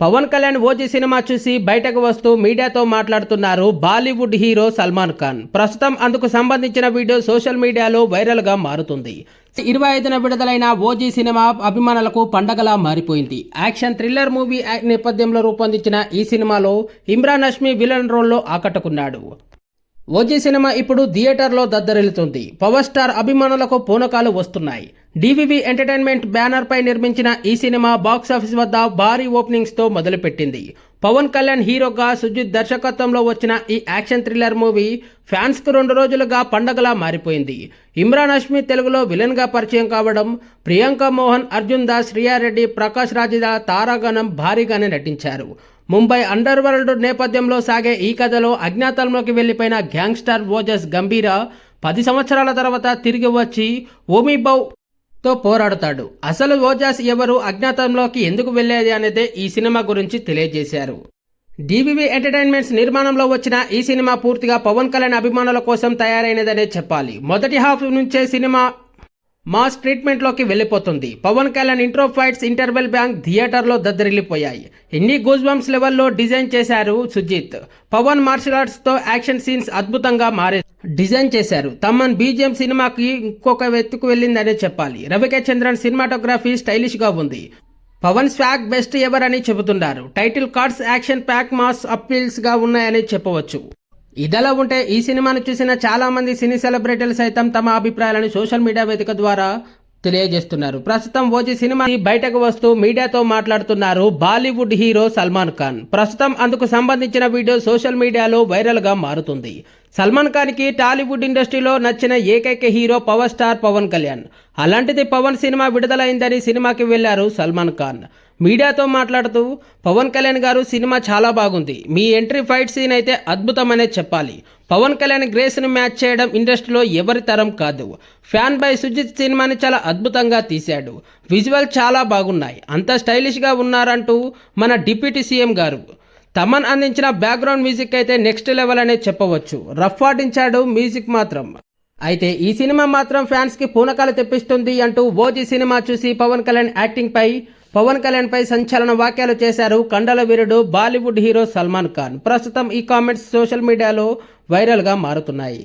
Pawan Kalyan OG cinema చూసి బయటకు వస్తూ మీడియాతో మాట్లాడుతున్నారు బాలీవుడ్ హీరో సల్మాన్ ఖాన్. ప్రస్తుతం అందుకు సంబంధించిన వీడియో సోషల్ మీడియాలో వైరల్గా మారుతుంది. ఇరవై ఐదున విడుదలైన ఓజీ సినిమా అభిమానులకు పండగలా మారిపోయింది. యాక్షన్ థ్రిల్లర్ మూవీ యాక్ నేపథ్యంలో రూపొందించిన ఈ సినిమాలో ఇమ్రాన్ హష్మి విలన్ రోల్లో ఆకట్టుకున్నాడు. ఓజీ సినిమా ఇప్పుడు థియేటర్లో దద్దరిల్లుతుంది. పవర్ స్టార్ అభిమానులకు పూనకాలు వస్తున్నాయి. డివివి ఎంటర్టైన్మెంట్ బ్యానర్పై నిర్మించిన ఈ సినిమా బాక్సాఫీస్ వద్ద భారీ ఓపెనింగ్స్తో మొదలుపెట్టింది. పవన్ కళ్యాణ్ హీరోగా సుజిత్ దర్శకత్వంలో వచ్చిన ఈ యాక్షన్ థ్రిల్లర్ మూవీ ఫ్యాన్స్కు రెండు రోజులుగా పండగలా మారిపోయింది. ఇమ్రాన్ హష్మి తెలుగులో విలన్గా పరిచయం కావడం ప్రియాంక మోహన్ అర్జున్ దాస్ శ్రియారెడ్డి ప్రకాష్ రాజిదా తారాగణం భారీగానే నటించారు. ముంబై అండర్ వరల్డ్ నేపథ్యంలో సాగే ఈ కథలో అజ్ఞాతంలోకి వెళ్ళిపోయిన గ్యాంగ్స్టర్ ఓజస్ గంభీర పది సంవత్సరాల తర్వాత తిరిగి వచ్చి ఓమీబౌ తో పోరాడుతాడు. అసలు ఓజాస్ ఎవరు? అజ్ఞాతంలోకి ఎందుకు వెళ్ళేది అనేది ఈ సినిమా గురించి తెలియజేశారు. డివివి ఎంటర్టైన్మెంట్స్ నిర్మాణంలో వచ్చిన ఈ సినిమా పూర్తిగా పవన్ కళ్యాణ్ అభిమానుల కోసం తయారైనదనే చెప్పాలి. మొదటి హాఫ్ నుంచే సినిమా మాస్ ట్రీట్మెంట్లోకి వెళ్ళిపోతుంది. Pawan Kalyan intro fights interval bang థియేటర్లో దద్దరిల్లిపోయాయి. ఎన్ని గూజ్బంప్స్ లెవెల్లో డిజైన్ చేశారు సుజిత్? పవన్ మార్షల్ ఆర్ట్స్తో యాక్షన్ సీన్స్ అద్భుతంగా మారే డిజైన్ చేశారు. తమ్మన్ బీజిఎం సినిమాకి ఇంకొక వెతుకు వెళ్ళిందనే చెప్పాలి. రవికే చంద్రన్ సినిమాటోగ్రఫీ స్టైలిష్గా ఉంది. పవన్ స్వాగ్ బెస్ట్ ఎవర్ అని చెబుతున్నారు. Title cards action pack mass అప్పీల్స్గా ఉన్నాయని చెప్పవచ్చు. ఇదలా ఉంటే ఈ సినిమాను చూసిన చాలామంది సినీ సెలబ్రిటీలు సైతం తమ అభిప్రాయాలను సోషల్ మీడియా వేదిక ద్వారా తెలియజేస్తున్నారు. ప్రస్తుతం ఓజీ సినిమా బయటకు వస్తూ మీడియాతో మాట్లాడుతున్నారు బాలీవుడ్ హీరో సల్మాన్ ఖాన్. ప్రస్తుతం అందుకు సంబంధించిన వీడియో సోషల్ మీడియాలో వైరల్గా మారుతుంది. సల్మాన్ ఖాన్కి టాలీవుడ్ ఇండస్ట్రీలో నచ్చిన ఏకైక hero power star Pawan Kalyan. అలాంటిది పవన్ సినిమా విడుదలైందని సినిమాకి వెళ్ళారు సల్మాన్ ఖాన్. మీడియాతో మాట్లాడుతూ పవన్ కళ్యాణ్ గారు సినిమా చాలా బాగుంది. మీ ఎంట్రీ ఫైట్ సీన్ అయితే అద్భుతమనే చెప్పాలి. పవన్ కళ్యాణ్ గ్రేస్ను మ్యాచ్ చేయడం ఇండస్ట్రీలో ఎవరి తరం కాదు. ఫ్యాన్ బై సుజిత్ సినిమాని చాలా అద్భుతంగా తీశాడు. విజువల్ చాలా బాగున్నాయి. అంత స్టైలిష్గా ఉన్నారంటూ మన డిప్యూటీ సీఎం గారు. తమన్ అందించిన బ్యాక్గ్రౌండ్ మ్యూజిక్ అయితే నెక్స్ట్ లెవెల్ అనే చెప్పవచ్చు. రఫ్ ఆడించాడు మ్యూజిక్ మాత్రం. అయితే ఈ సినిమా మాత్రం ఫ్యాన్స్కి పూనకాలు తెప్పిస్తుంది అంటూ ఓజీ సినిమా చూసి పవన్ కళ్యాణ్ యాక్టింగ్ పై పవన్ కళ్యాణ్ పై సంచలన వ్యాఖ్యలు చేశారు కండల వీరుడు బాలీవుడ్ హీరో సల్మాన్ ఖాన్. ప్రస్తుతం ఈ కామెంట్స్ సోషల్ మీడియాలో వైరల్గా మారుతున్నాయి.